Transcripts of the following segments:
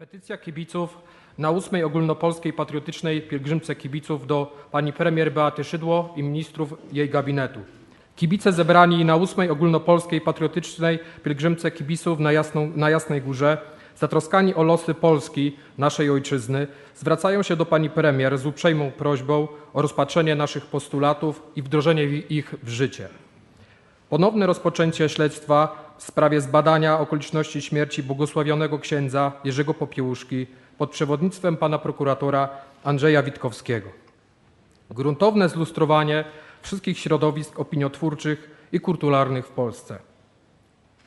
Petycja kibiców na ósmej ogólnopolskiej patriotycznej pielgrzymce kibiców do pani premier Beaty Szydło i ministrów jej gabinetu. Kibice zebrani na ósmej ogólnopolskiej patriotycznej pielgrzymce kibiców na, Jasną, na Jasnej Górze, zatroskani o losy Polski, naszej ojczyzny, zwracają się do pani premier z uprzejmą prośbą o rozpatrzenie naszych postulatów i wdrożenie ich w życie. Ponowne rozpoczęcie śledztwa w sprawie zbadania okoliczności śmierci błogosławionego księdza Jerzego Popiełuszki pod przewodnictwem pana prokuratora Andrzeja Witkowskiego. Gruntowne zlustrowanie wszystkich środowisk opiniotwórczych i kulturalnych w Polsce.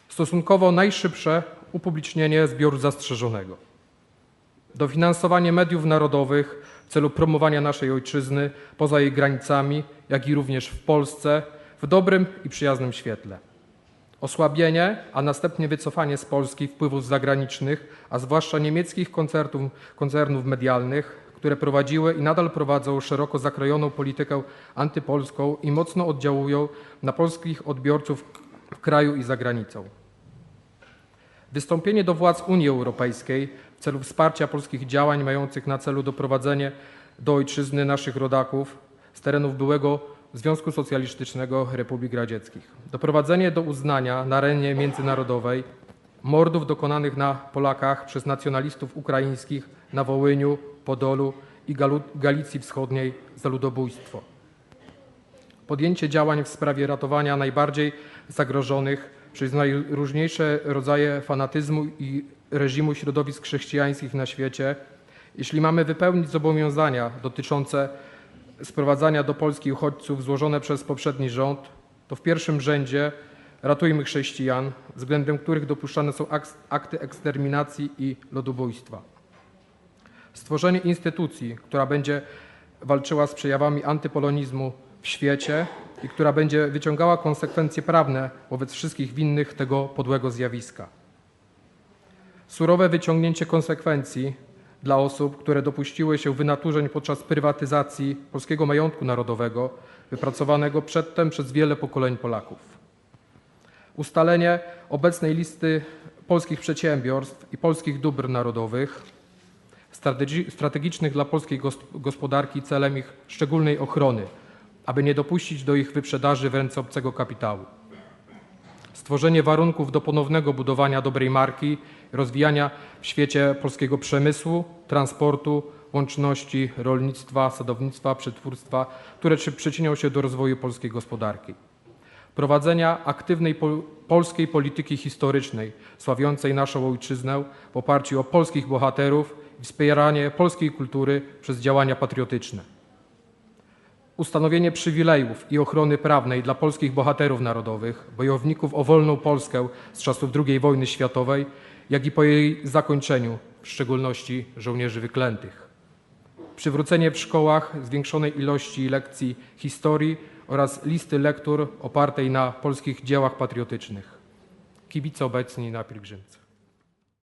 Stosunkowo najszybsze upublicznienie zbioru zastrzeżonego. Dofinansowanie mediów narodowych w celu promowania naszej ojczyzny poza jej granicami, jak i również w Polsce w dobrym i przyjaznym świetle. Osłabienie, a następnie wycofanie z Polski wpływów zagranicznych, a zwłaszcza niemieckich koncernów medialnych, które prowadziły i nadal prowadzą szeroko zakrojoną politykę antypolską i mocno oddziałują na polskich odbiorców w kraju i za granicą. Wystąpienie do władz Unii Europejskiej w celu wsparcia polskich działań mających na celu doprowadzenie do ojczyzny naszych rodaków z terenów byłego Związku Socjalistycznego Republik Radzieckich. Doprowadzenie do uznania na arenie międzynarodowej mordów dokonanych na Polakach przez nacjonalistów ukraińskich na Wołyniu, Podolu i Galicji Wschodniej za ludobójstwo podjęcie działań w sprawie ratowania najbardziej zagrożonych przez najróżniejsze rodzaje fanatyzmu i reżimu środowisk chrześcijańskich na świecie, jeśli mamy wypełnić zobowiązania dotyczące sprowadzania do Polski uchodźców złożone przez poprzedni rząd, to w pierwszym rzędzie ratujmy chrześcijan, względem których dopuszczane są akty eksterminacji i ludobójstwa. Stworzenie instytucji, która będzie walczyła z przejawami antypolonizmu w świecie i która będzie wyciągała konsekwencje prawne wobec wszystkich winnych tego podłego zjawiska. Surowe wyciągnięcie konsekwencji dla osób, które dopuściły się wynaturzeń podczas prywatyzacji polskiego majątku narodowego, wypracowanego przedtem przez wiele pokoleń Polaków ustalenie obecnej listy polskich przedsiębiorstw i polskich dóbr narodowych, strategi- strategicznych dla polskiej gos- gospodarki celem ich szczególnej ochrony, aby nie dopuścić do ich wyprzedaży w ręce obcego kapitału. Stworzenie warunków do ponownego budowania dobrej marki rozwijania w świecie polskiego przemysłu, transportu, łączności, rolnictwa, sadownictwa, przetwórstwa, które przy- przyczynią się do rozwoju polskiej gospodarki prowadzenia aktywnej pol- polskiej polityki historycznej, sławiącej naszą ojczyznę w oparciu o polskich bohaterów i wspieranie polskiej kultury przez działania patriotyczne. Ustanowienie przywilejów i ochrony prawnej dla polskich bohaterów narodowych, bojowników o wolną Polskę z czasów II wojny światowej, jak i po jej zakończeniu, w szczególności żołnierzy wyklętych przywrócenie w szkołach zwiększonej ilości lekcji historii oraz listy lektur opartej na polskich dziełach patriotycznych. Kibice obecni na pielgrzymce.